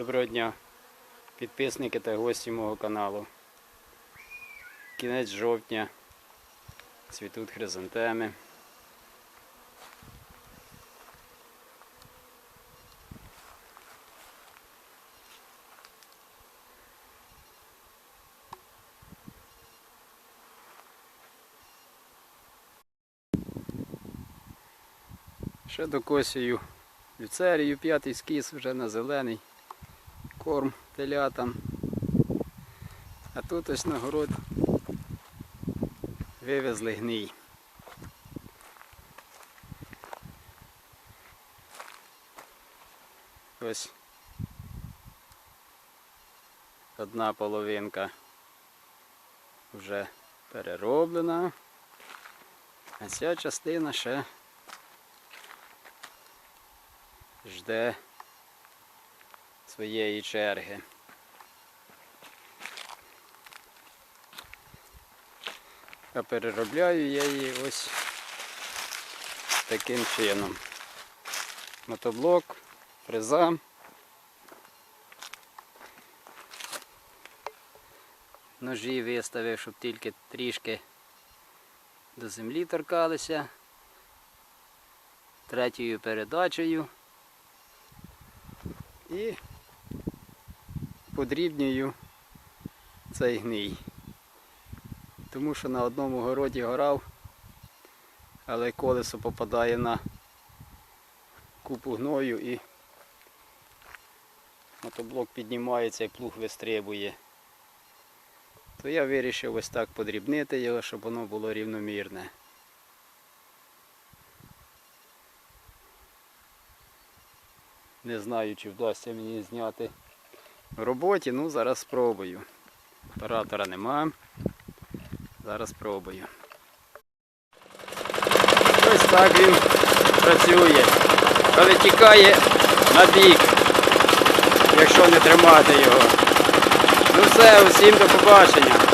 Доброго дня, підписники та гості мого каналу. Кінець жовтня. Цвітуть хризантеми. Ще докосію люцерію, п'ятий скіс вже на зелений корм телятам. А тут ось на город вивезли гній. Ось одна половинка вже перероблена, а ця частина ще жде своєї черги. А переробляю я її ось таким чином. Мотоблок, фреза. Ножі виставив, щоб тільки трішки до землі торкалися. Третьою передачею і подрібнюю цей гній. Тому що на одному городі горав, але колесо попадає на купу гною і мотоблок піднімається і плуг вистрибує. То я вирішив ось так подрібнити його, щоб воно було рівномірне. Не знаю, чи вдасться мені зняти роботі, ну зараз спробую. Оператора нема. Зараз спробую. Ось так він працює. Але тікає на бік, якщо не тримати його. Ну все, усім до побачення.